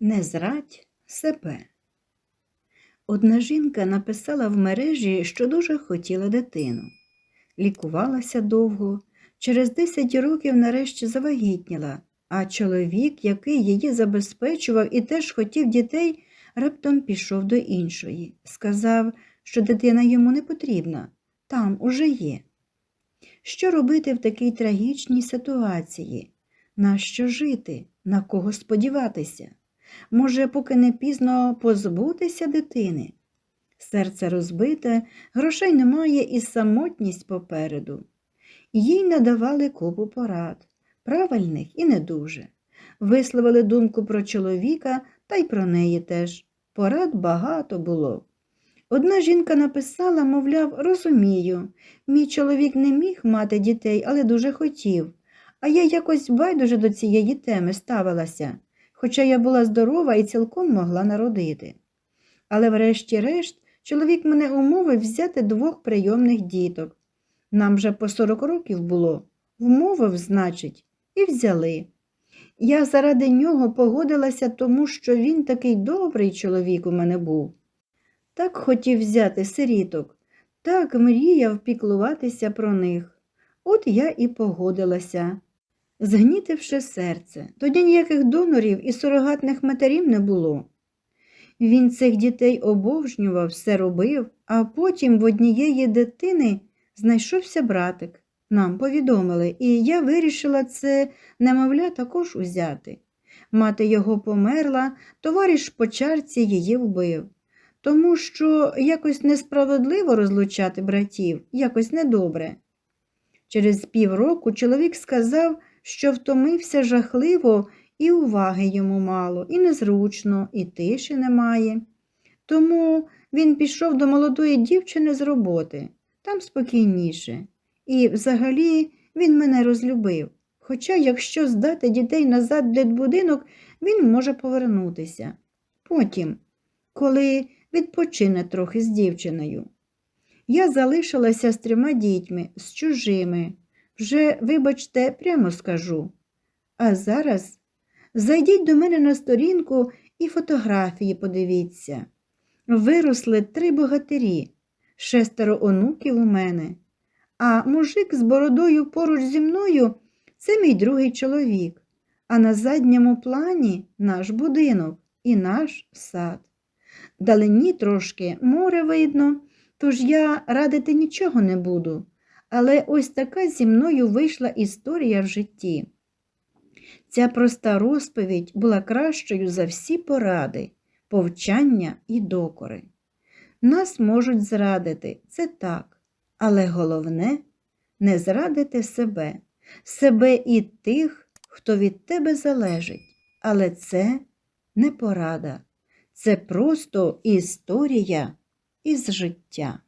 Не зрадь себе. Одна жінка написала в мережі, що дуже хотіла дитину. Лікувалася довго, через 10 років нарешті завагітніла, а чоловік, який її забезпечував і теж хотів дітей, раптом пішов до іншої. Сказав, що дитина йому не потрібна, там уже є. Що робити в такій трагічній ситуації? На що жити? На кого сподіватися? Може, поки не пізно позбутися дитини? Серце розбите, грошей немає і самотність попереду. Їй надавали купу порад, правильних і не дуже. Висловили думку про чоловіка та й про неї теж. Порад багато було. Одна жінка написала, мовляв, розумію, мій чоловік не міг мати дітей, але дуже хотів. А я якось байдуже до цієї теми ставилася, хоча я була здорова і цілком могла народити. Але врешті-решт чоловік мене умовив взяти двох прийомних діток. Нам вже по 40 років було, вмовив, значить, і взяли. Я заради нього погодилася, тому що він такий добрий чоловік у мене був. Так хотів взяти сиріток, так мріяв піклуватися про них. От я і погодилася. Згнітивши серце, тоді ніяких донорів і сурогатних матерів не було. Він цих дітей обожнював, все робив, а потім в однієї дитини знайшовся братик. Нам повідомили, і я вирішила це немовля також узяти. Мати його померла, товариш по чарці її вбив. Тому що якось несправедливо розлучати братів, якось недобре. Через півроку чоловік сказав, що втомився жахливо, і уваги йому мало, і незручно, і тиші немає. Тому він пішов до молодої дівчини з роботи, там спокійніше. І взагалі він мене розлюбив. Хоча, якщо здати дітей назад в дитбудинок, він може повернутися. Потім, коли відпочине трохи з дівчиною. Я залишилася з трьома дітьми, з чужими. Вже, вибачте, прямо скажу. А зараз зайдіть до мене на сторінку і фотографії подивіться. Виросли три богатирі, шестеро онуків у мене, а мужик з бородою поруч зі мною це мій другий чоловік, а на задньому плані наш будинок і наш сад. Далині трошки море видно, тож я радити нічого не буду. Але ось така зі мною вийшла історія в житті. Ця проста розповідь була кращою за всі поради, повчання і докори. Нас можуть зрадити, це так, але головне не зрадити себе, себе і тих, хто від тебе залежить. Але це не порада, це просто історія із життя.